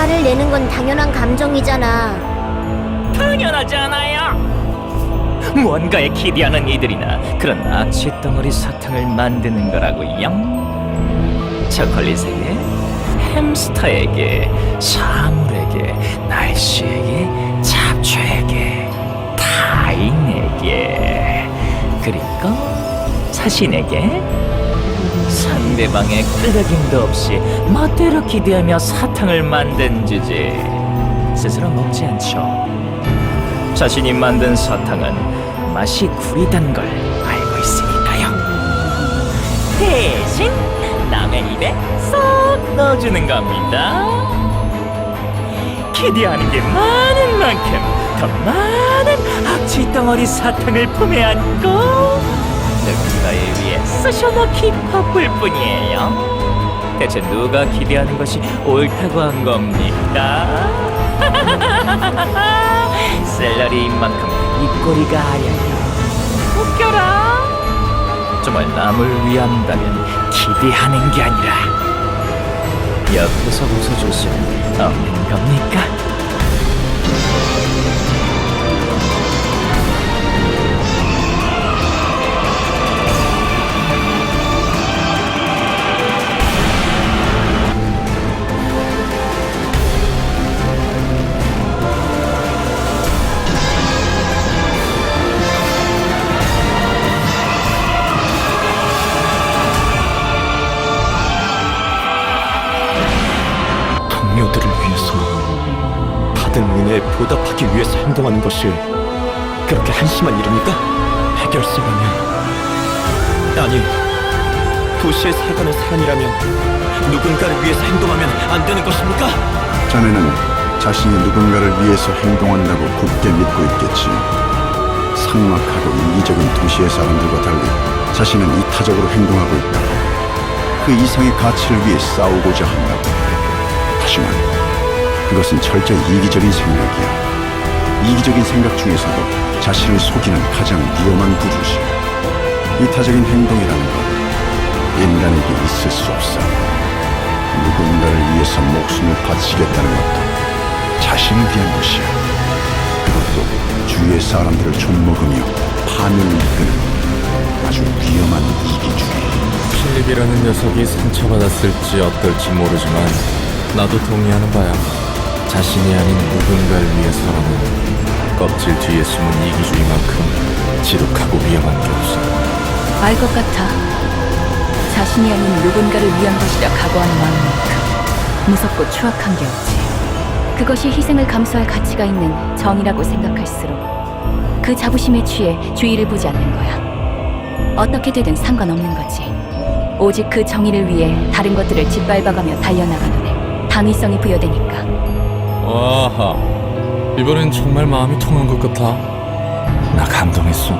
화를 내는 건 당연한 감정이잖아. 당연하지 않아요. 무언가에 기대하는 이들이나 그런 악취 덩어리 사탕을 만드는 거라고요. 초콜릿에게, 햄스터에게, 사물에게, 날씨에게, 잡초에게, 타인에게, 그리고 자신에게 상대방의 끄덕임도 없이 멋대로 기대하며 사탕을 만든 주제 스스로 먹지 않죠. 자신이 만든 사탕은 맛이 구리단 걸 알고 있으니까요. 대신 남의 입에 쏙 넣어주는 겁니다. 기대하는 게 많은 만큼 더 많은 악취 덩어리 사탕을 품에 안고 누군가에 위해 쑤셔넣기 바쁠 뿐이에요. 대체 누가 기대하는 것이 옳다고 한 겁니까? 샐러리인 만큼 입꼬리가 아려요. 웃겨라. 정말 남을 위한다면 기대하는 게 아니라 옆에서 웃어줄 수는 없는 겁니까? 동료들을 위해서 받은 은혜에 보답하기 위해서 행동하는 것이 그렇게 한심한 일입니까? 해결사라면 아니 도시에 살가는 사람이라면 누군가를 위해서 행동하면 안 되는 것입니까? 자네는 자신이 누군가를 위해서 행동한다고 굳게 믿고 있겠지. 삭막하고 이기적인 도시의 사람들과 달리 자신은 이타적으로 행동하고 있다. 그 이상의 가치를 위해 싸우고자 한다고. 하지만 그것은 철저히 이기적인 생각이야. 이기적인 생각 중에서도 자신을 속이는 가장 위험한 부류지. 이타적인 행동이라는 건 인간에게 있을 수 없어. 누군가를 위해서 목숨을 바치겠다는 것도 자신을 위한 것이야. 그것도 주위의 사람들을 좀먹으며 파멸을 이끄는 아주 위험한 이기주의. 필립이라는 녀석이 상처받았을지 어떨지 모르지만 나도 동의하는 바야. 자신이 아닌 누군가를 위해서라면 껍질 뒤에 숨은 이기주의만큼 지독하고 위험한 게 없어. 알 것 같아. 자신이 아닌 누군가를 위한 것이라 각오하는 마음만큼 무섭고 추악한 게 없지. 그것이 희생을 감수할 가치가 있는 정이라고 생각할수록 그 자부심에 취해 주의를 보지 않는 거야. 어떻게 되든 상관없는 거지. 오직 그 정의를 위해 다른 것들을 짓밟아가며 달려나가는 애. 당위성이 부여되니까. 와하, 이번엔 정말 마음이 통한 것 같아. 나 감동했어.